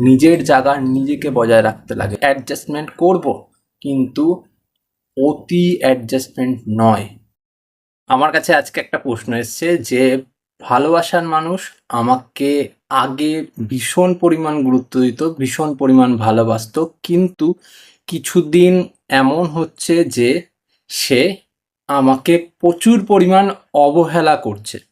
নিজের জায়গা নিজেকে বজায় রাখতে লাগে। অ্যাডজাস্টমেন্ট করব, কিন্তু অতি অ্যাডজাস্টমেন্ট নয়। আমার কাছে আজকে একটা প্রশ্ন এসছে যে, ভালোবাসার মানুষ আমাকে আগে ভীষণ পরিমাণ গুরুত্ব দিত, ভীষণ পরিমাণ ভালোবাসতো, কিন্তু কিছুদিন এমন হচ্ছে যে, সে আমাকে প্রচুর পরিমাণ অবহেলা করছে।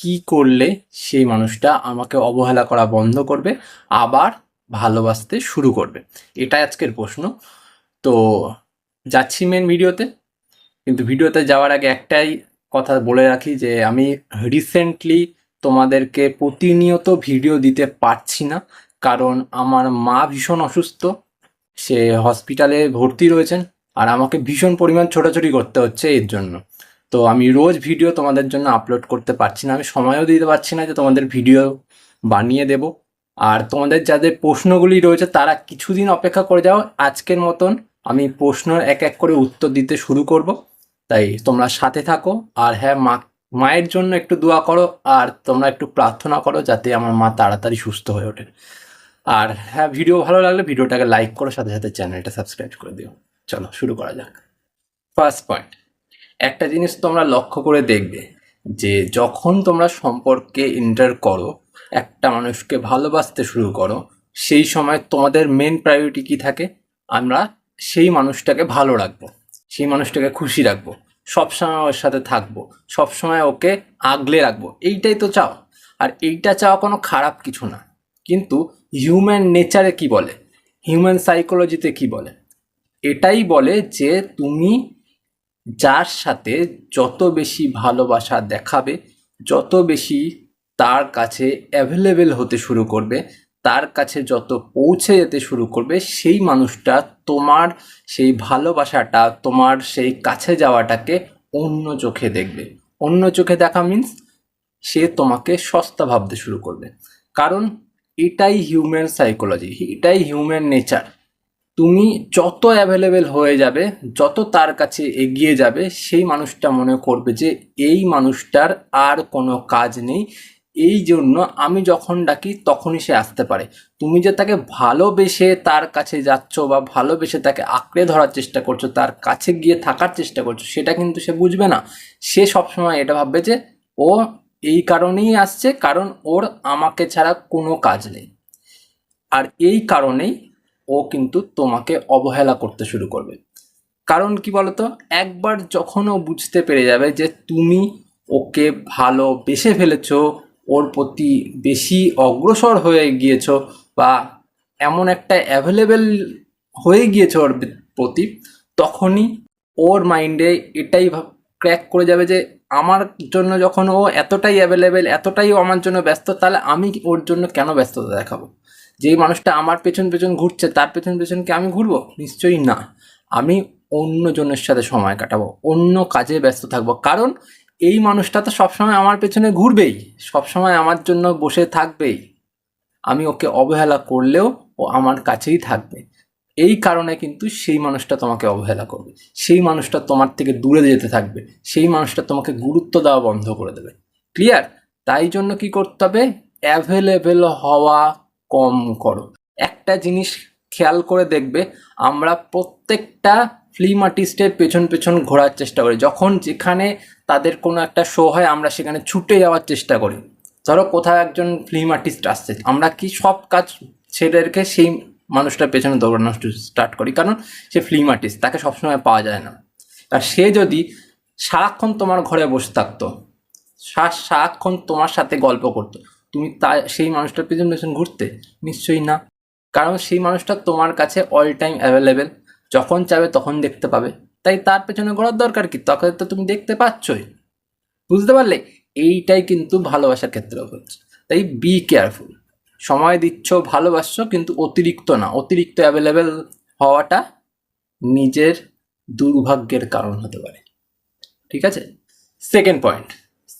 কি করলে সেই মানুষটা আমাকে অবহেলা করা বন্ধ করবে, আবার ভালোবাসতে শুরু করবে? এটাই আজকের প্রশ্ন। তো যাচ্ছি মেন ভিডিওতে। কিন্তু ভিডিওতে যাওয়ার আগে একটাই কথা বলে রাখি যে, আমি রিসেন্টলি তোমাদেরকে প্রতিনিয়ত ভিডিও দিতে পারছি না। কারণ আমার মা ভীষণ অসুস্থ। সে হসপিটালে ভর্তি রয়েছেন। আর আমাকে ভীষণ পরিমাণ ছোটাছুটি করতে হচ্ছে এর জন্য। তো আমি রোজ ভিডিও তোমাদের জন্য আপলোড করতে পারছি না। আমি সময়ও দিতে পারছি না যে তোমাদের ভিডিও বানিয়ে দেব। আর তোমাদের যাদের প্রশ্নগুলি রয়েছে, তারা কিছুদিন অপেক্ষা করে যাও। আজকের মতন আমি প্রশ্ন এক এক করে উত্তর দিতে শুরু করব। তাই তোমরা সাথে থাকো। আর হ্যাঁ মা, মায়ের জন্য একটু দোয়া করো। আর তোমরা একটু প্রার্থনা করো যাতে আমার মা তাড়াতাড়ি সুস্থ হয়ে ওঠে। আর হ্যাঁ ভিডিও ভালো লাগলে ভিডিওটাকে লাইক করো সাথে সাথে চ্যানেলটা সাবস্ক্রাইব করে দিও। চলো, শুরু করা যাক। ফার্স্ট পয়েন্ট একটা জিনিস তোমরা লক্ষ্য করে দেখবে যে যখন তোমরা সম্পর্কে এন্টার করো, একটা মানুষকে ভালোবাসতে শুরু করো, সেই সময় তোমাদের মেন প্রায়োরিটি কি থাকে? আমরা সেই মানুষটাকে ভালো রাখব, সেই মানুষটাকে খুশি রাখব সবসময় ওর সাথে থাকব সবসময় ওকে আগলে রাখব, এইটাই তো চাও। আর এইটা চাওয়া কোনো খারাপ কিছু না। কিন্তু হিউম্যান নেচারে কি বলে? হিউম্যান সাইকোলজিতে কি বলে? এটাই বলে যে তুমি যার সাথে যত বেশি ভালোবাসা দেখাবে, যত বেশি তার কাছে অ্যাভেলেবেল হতে শুরু করবে, তার কাছে যত পৌঁছে যেতে শুরু করবে, সেই মানুষটা তোমার সেই ভালোবাসাটা, তোমার সেই কাছে যাওয়াটাকে অন্য চোখে দেখবে। অন্য চোখে দেখা মিন্স সে তোমাকে সস্তা ভাবতে শুরু করবে। কারণ এটাই হিউম্যান সাইকোলজি এটাই হিউম্যান নেচার তুমি যত অ্যাভেলেবেল হয়ে যাবে, যত তার কাছে এগিয়ে যাবে, সেই মানুষটা মনে করবে যে এই মানুষটার আর কোনো কাজ নেই। এই জন্য আমি যখন ডাকি, তখনই সে আসতে পারে। তুমি যে তাকে ভালোবেসে তার কাছে যাচ্ছ বা ভালোবেসে তাকে আঁকড়ে ধরার চেষ্টা করছ, তার কাছে গিয়ে থাকার চেষ্টা করছ, সেটা কিন্তু সে বুঝবে না। সে সবসময় এটা ভাববে যে, ও এই কারণেই আসছে, কারণ ওর আমাকে ছাড়া কোনো কাজ নেই। আর এই কারণেই ও কিন্তু তোমাকে অবহেলা করতে শুরু করবে। কারণ কি বলতো? একবার যখন ও বুঝতে পেরে যাবে যে তুমি ওকে ভালো বেসে ফেলেছো, ওর প্রতি বেশি অগ্রসর হয়ে গিয়েছো বা এমন একটা অ্যাভেলেবেল হয়ে গিয়েছো ওর প্রতি, তখনই ওর মাইন্ডে এটাই ক্র্যাক করে যাবে যে আমার জন্য যখন ও এতটাই অ্যাভেলেবেল এতটাই আমার জন্য ব্যস্ত, তাহলে আমি ওর জন্য কেন ব্যস্ততা দেখাবো? যেই মানুষটা আমার পেছন পেছন ঘুরছে, তার পেছন পেছন কি আমি ঘুরবো? নিশ্চয়ই না। আমি অন্য জনের সাথে সময় কাটাবো, অন্য কাজে ব্যস্ত থাকব। কারণ এই মানুষটা তো সবসময় আমার পেছনে ঘুরবেই, সবসময় আমার জন্য বসে থাকবেই। আমি ওকে অবহেলা করলেও ও আমার কাছেই থাকবে। এই কারণে কিন্তু সেই মানুষটা তোমাকে অবহেলা করবে। সেই মানুষটা তোমার থেকে দূরে যেতে থাকবে। সেই মানুষটা তোমাকে গুরুত্ব দেওয়া বন্ধ করে দেবে। ক্লিয়ার তাই জন্য কি করতে হবে? অ্যাভেলেবেল হওয়া কম করো। একটা জিনিস খেয়াল করে দেখবে, আমরা প্রত্যেকটা ফিল্ম আর্টিস্টের পেছন পেছন ঘোরার চেষ্টা করি। যখন যেখানে তাদের কোনো একটা শো হয়, আমরা সেখানে ছুটে যাওয়ার চেষ্টা করি। ধরো কোথাও একজন ফিল্ম আর্টিস্ট আসছে, আমরা কি সব কাজ ছেড়ে রেখে সেই মানুষটার পেছনে দৌড়ানো স্টার্ট করি? কারণ সে ফিল্ম আর্টিস্ট তাকে সবসময় পাওয়া যায় না। আর সে যদি সারাক্ষণ তোমার ঘরে বসে থাকতো সারাক্ষণ তোমার সাথে গল্প করতো তুমি তা সেই মানুষটার পেছন পেছন ঘুরতে? নিশ্চয়ই না। কারণ সেই মানুষটা তোমার কাছে অল টাইম অ্যাভেলেবেল যখন চাবে তখন দেখতে পাবে। তাই তার পেছনে ঘোরার দরকার কি? তখন তো তুমি দেখতে পাচ্ছই। বুঝতে পারলে? এইটাই কিন্তু ভালোবাসার ক্ষেত্রেও হচ্ছে। তাই বি কেয়ারফুল সময় দিচ্ছ, ভালোবাসছো, কিন্তু অতিরিক্ত না। অতিরিক্ত অ্যাভেলেবেল হওয়াটা নিজের দুর্ভাগ্যের কারণ হতে পারে। ঠিক আছে? সেকেন্ড পয়েন্ট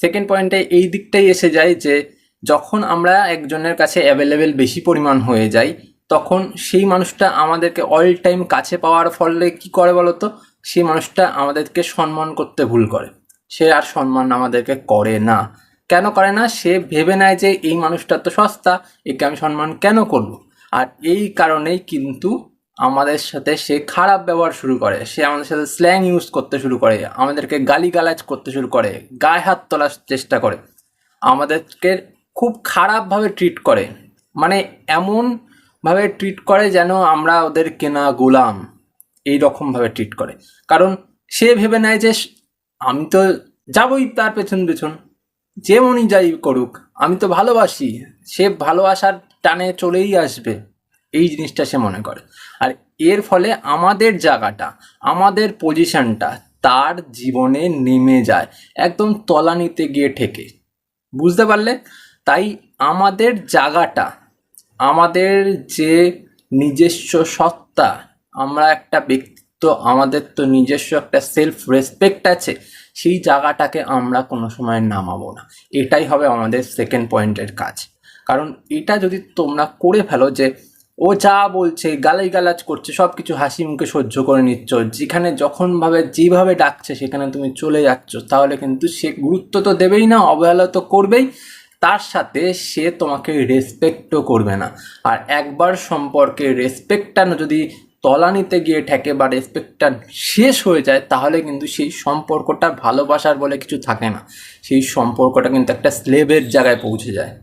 সেকেন্ড পয়েন্টে এই দিকটাই এসে যায় যে যখন আমরা একজনের কাছে অ্যাভেলেবেল বেশি পরিমাণ হয়ে যাই, তখন সেই মানুষটা আমাদেরকে অল টাইম কাছে পাওয়ার ফলে কি করে বলতো? সেই মানুষটা আমাদেরকে সম্মান করতে ভুল করে। সে আর সম্মান আমাদেরকে করে না। কেন করে না? সে ভেবে নেয় যে এই মানুষটা তো সস্তা, একে আমি সম্মান কেন করব? আর এই কারণেই কিন্তু আমাদের সাথে সে খারাপ ব্যবহার শুরু করে। সে আমাদের সাথে স্ল্যাং ইউজ করতে শুরু করে, আমাদেরকে গালিগালাজ করতে শুরু করে, গায়ে হাত তোলার চেষ্টা করে। আমাদেরকে খুব খারাপভাবে ট্রিট করে। মানে এমনভাবে ট্রিট করে যেন আমরা ওদের কেনা গোলাম এই রকমভাবে ট্রিট করে। কারণ সে ভেবে নেয় যে আমি তো যাবই তার পেছন পেছন। যেমনই যাই করুক, আমি তো ভালোবাসি। সে ভালোবাসার টানে চলেই আসবে। এই জিনিসটা সে মনে করে। আর এর ফলে আমাদের জায়গাটা, আমাদের পজিশনটা তার জীবনে নেমে যায়। একদম তলানিতে গিয়ে ঠেকে। বুঝতে পারলে? তাই আমাদের জায়গাটা আমাদের যে নিজস্ব সত্তা, আমরা একটা ব্যক্তিত্ব, আমাদের তো নিজস্ব একটা সেলফ রেসপেক্ট আছে, সেই জায়গাটাকে আমরা কোনো সময় নামাবো না। এটাই হবে আমাদের সেকেন্ড পয়েন্টের কাজ। কারণ এটা যদি তোমরা করে ফেলো যে, ও যা বলছে গালাই গালাজ করছে সব কিছু হাসি মুখে সহ্য করে নিচ্ছ, যেখানে যখনভাবে, যেভাবে ডাকছে, সেখানে তুমি চলে যাচ্ছ, তাহলে কিন্তু সে গুরুত্ব তো দেবেই না, অবহেলা তো করবেই। তার সাথে সে তোমাকে রেসপেক্টও করবে না। আর একবার সম্পর্কে রেসপেক্টটা যদি তলানিতে গিয়ে ঠেকে বা রেসপেক্টটা শেষ হয়ে যায়, তাহলে কিন্তু সেই সম্পর্কটা ভালোবাসার বলে কিছু থাকে না। সেই সম্পর্কটা কিন্তু একটা স্লেভের জায়গায় পৌঁছে যায়।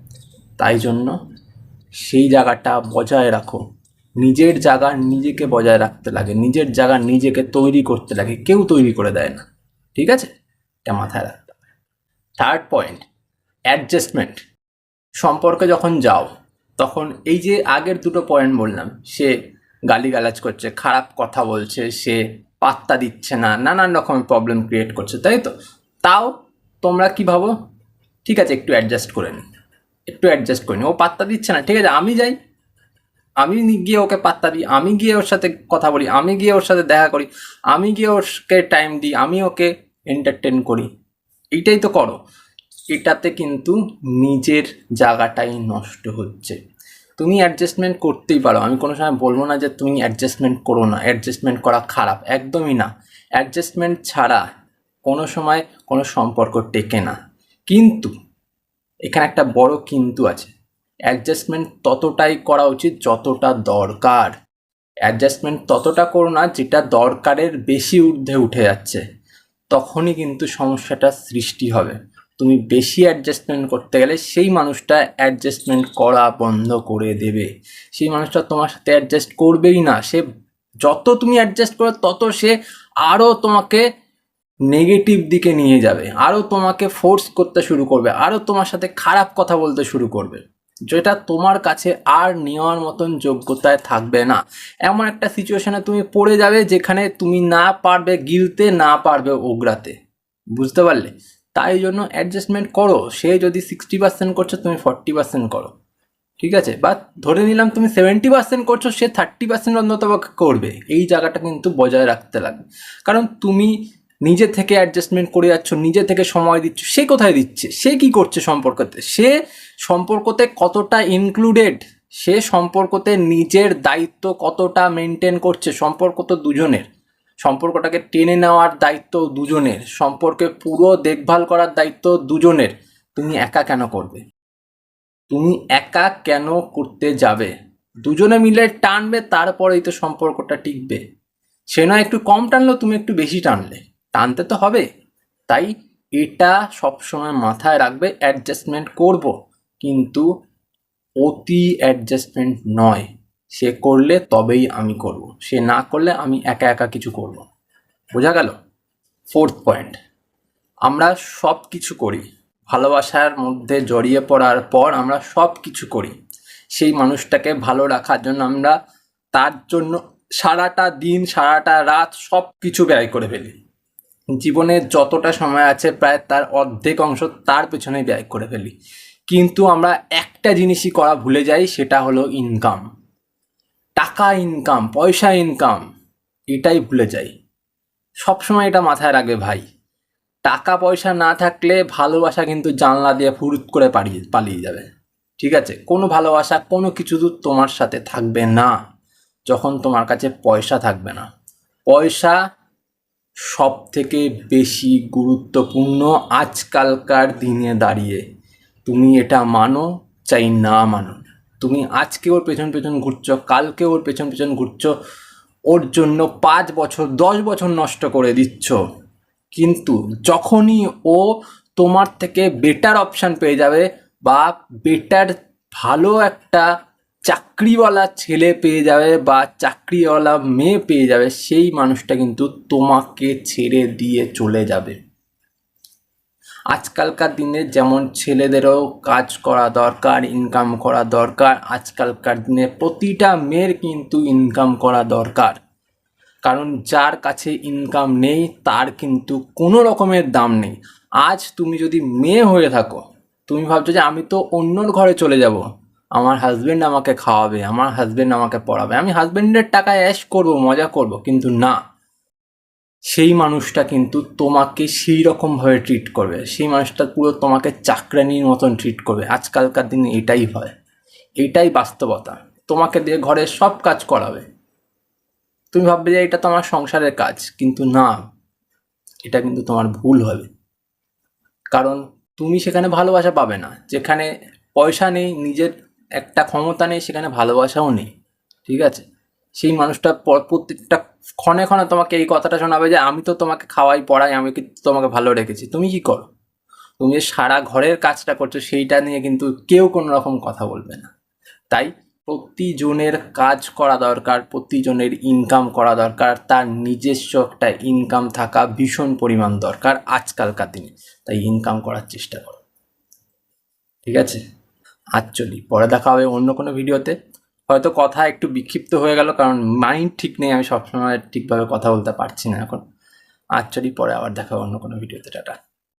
তাই জন্য সেই জায়গাটা বজায় রাখো। নিজের জায়গা নিজেকে বজায় রাখতে লাগে। নিজের জায়গা নিজেকে তৈরি করতে লাগে। কেউ তৈরি করে দেয় না। ঠিক আছে? এটা মাথায় রাখতে থার্ড পয়েন্ট অ্যাডজাস্টমেন্ট সম্পর্কে যখন যাও, তখন এই যে আগের দুটো পয়েন্ট বললাম, সে গালিগালাজ করছে, খারাপ কথা বলছে, সে পাত্তা দিচ্ছে না, নানান রকমের প্রবলেম ক্রিয়েট করছে, তাই তো? তাও তোমরা কি ভাবো? ঠিক আছে, একটু অ্যাডজাস্ট করে নিন। একটু অ্যাডজাস্ট করে নিই ও পাত্তা দিচ্ছে না, ঠিক আছে, আমি যাই। আমি গিয়ে ওকে পাত্তা দিই, আমি গিয়ে ওর সাথে কথা বলি, আমি গিয়ে ওর সাথে দেখা করি, আমি গিয়ে ওকে টাইম দিই, আমি ওকে এন্টারটেন করি। এইটাই তো করো। এটাতে কিন্তু নিজের জায়গাটাই নষ্ট হচ্ছে। তুমি অ্যাডজাস্টমেন্ট করতেই পারো। আমি কোনো সময় বলব না যে তুমি অ্যাডজাস্টমেন্ট করো না। অ্যাডজাস্টমেন্ট করা খারাপ। একদমই না। অ্যাডজাস্টমেন্ট ছাড়া কোনো সময় কোনো সম্পর্ক টেকে না। কিন্তু এখানে একটা বড় কিন্তু আছে। অ্যাডজাস্টমেন্ট ততটাই করা উচিত যতটা দরকার। অ্যাডজাস্টমেন্ট ততটা করো না যেটা দরকারের বেশি ঊর্ধ্বে উঠে যাচ্ছে। তখনই কিন্তু সমস্যাটা সৃষ্টি হবে। তুমি বেশি অ্যাডজাস্টমেন্ট করতে গেলে সেই মানুষটা অ্যাডজাস্টমেন্ট করা বন্ধ করে দেবে। সেই মানুষটা তোমার সাথে অ্যাডজাস্ট করবেই না। সে যত তুমি অ্যাডজাস্ট করো, তত সে আরও তোমাকে নেগেটিভ দিকে নিয়ে যাবে। আরও তোমাকে ফোর্স করতে শুরু করবে। আরও তোমার সাথে খারাপ কথা বলতে শুরু করবে। যেটা তোমার কাছে আর নেওয়ার মতন যোগ্যতায় থাকবে না। এমন একটা সিচুয়েশনে তুমি পড়ে যাবে যেখানে তুমি না পারবে গিলতে, না পারবে ওগড়াতে। বুঝতে পারলে? তাই জন্য অ্যাডজাস্টমেন্ট করো। সে যদি সিক্সটি পার্সেন্ট করছ, তুমি ফর্টি পার্সেন্ট করো। ঠিক আছে? বা ধরে নিলাম তুমি সেভেন্টি পার্সেন্ট করছ, সে থার্টি পার্সেন্ট অন্তত করবে। এই জায়গাটা কিন্তু বজায় রাখতে লাগবে। কারণ তুমি নিজে থেকে অ্যাডজাস্টমেন্ট করে যাচ্ছ, নিজে থেকে সময় দিচ্ছ, সে কোথায় দিচ্ছে? সে কি করছে সম্পর্কতে? সে সম্পর্কতে কতটা ইনক্লুডেড সে সম্পর্কতে নিজের দায়িত্ব কতটা মেনটেন করছে সম্পর্ক তো দুজনের। সম্পর্কটাকে টেনে নেওয়ার দায়িত্ব দুজনের, সম্পর্কে পুরো দেখভাল করার দায়িত্ব দুজনের। তুমি একা কেন করবে? তুমি একা কেন করতে যাবে? দুজনে মিলে টানবে, তারপরেই তো সম্পর্কটা টিকবে। সে নয় একটু কম টানলেও তুমি একটু বেশি টানলে। টানতে তো হবে। তাই এটা সবসময় মাথায় রাখবে, অ্যাডজাস্টমেন্ট করব। কিন্তু অতি অ্যাডজাস্টমেন্ট নয়। সে করলে তবেই আমি করব। সে না করলে আমি একা একা কিছু করব বোঝা গেল? ফোর্থ পয়েন্ট আমরা সব কিছু করি। ভালোবাসার মধ্যে জড়িয়ে পড়ার পর আমরা সব কিছু করি। সেই মানুষটাকে ভালো রাখার জন্য আমরা তার জন্য সারাটা দিন, সারাটা রাত সব কিছু ব্যয় করে ফেলি। জীবনে যতটা সময় আছে প্রায় তার অর্ধেক অংশ তার পেছনে ব্যয় করে ফেলি। কিন্তু আমরা একটা জিনিসই করা ভুলে যাই, সেটা হলো ইনকাম টাকা ইনকাম পয়সা ইনকাম এটাই ভুলে যাই। সবসময় এটা মাথায় রাখবে ভাই। টাকা পয়সা না থাকলে ভালোবাসা কিন্তু জানলা দিয়ে ফুরুত করে পালিয়ে পালিয়ে যাবে। ঠিক আছে? কোনো ভালোবাসা, কোনো কিছু দূর তোমার সাথে থাকবে না, যখন তোমার কাছে পয়সা থাকবে না। পয়সা সব থেকে বেশি গুরুত্বপূর্ণ আজকালকার দিনে দাঁড়িয়ে। তুমি এটা মানো, চাই না মানো। তুমি আজকে ওর পেছন পেছন ঘুরছ, কালকে ওর পেছন পেছন ঘুরছো, ওর জন্য পাঁচ বছর, দশ বছর নষ্ট করে দিচ্ছ। কিন্তু যখনই ও তোমার থেকে বেটার অপশান পেয়ে যাবে বা বেটার ভালো একটা চাকরিওয়ালা ছেলে পেয়ে যাবে বা চাকরিওয়ালা মেয়ে পেয়ে যাবে, সেই মানুষটা কিন্তু তোমাকে ছেড়ে দিয়ে চলে যাবে। আজকালকার দিনে যেমন ছেলেদেরও কাজ করা দরকার ইনকাম করা দরকার, আজকালকার দিনে প্রতিটা মেয়ের কিন্তু ইনকাম করা দরকার। কারণ যার কাছে ইনকাম নেই, তার কিন্তু কোনো রকমের দাম নেই। আজ তুমি যদি মেয়ে হয়ে থাকো, তুমি ভাবছ যে আমি তো অন্যর ঘরে চলে যাব, আমার হাজব্যান্ড আমাকে খাওয়াবে, আমার হাজব্যান্ড আমাকে পড়াবে, আমি হাজবেন্ডের টাকায় অ্যাশ করব, মজা করব, কিন্তু না। সেই মানুষটা কিন্তু তোমাকে সেই রকমভাবে ট্রিট করবে। সেই মানুষটা পুরো তোমাকে চাকরানির মতন ট্রিট করবে। আজকালকার দিনে এটাই হয়। এটাই বাস্তবতা। তোমাকে দিয়ে ঘরের সব কাজ করাবে। তুমি ভাববে যে এটা তোমার সংসারের কাজ, কিন্তু না। এটা কিন্তু তোমার ভুল হবে। কারণ তুমি সেখানে ভালোবাসা পাবে না। যেখানে পয়সা নেই, নিজের একটা ক্ষমতা নেই, সেখানে ভালোবাসাও নেই। ঠিক আছে? সেই মানুষটা প্রত্যেকটা ক্ষণে ক্ষণে তোমাকে এই কথাটা শোনাবে যে, আমি তো তোমাকে খাওয়াই, পড়াই আমি কি তোমাকে ভালো রেখেছি। তুমি কি করো? তুমি যে সারা ঘরের কাজটা করছ, সেইটা নিয়ে কিন্তু কেউ কোনো রকম কথা বলবে না। তাই প্রতিজনের কাজ করা দরকার, প্রতিজনের ইনকাম করা দরকার, তার নিজস্ব একটা ইনকাম থাকা ভীষণ পরিমাণ দরকার আজকালকার দিনে। তাই ইনকাম করার চেষ্টা করো। ঠিক আছে? আজ চলি, পরে দেখা হবে অন্য কোনো ভিডিওতে হয়তো কথা একটু বিক্ষিপ্ত হয়ে গেল, কারণ মাইন্ড ঠিক নেই, আমি সবসময় ঠিকভাবে কথা বলতে পারছি না এখন। আচ্ছারই পরে আবার দেখা অন্য কোনো ভিডিওতে টাটা।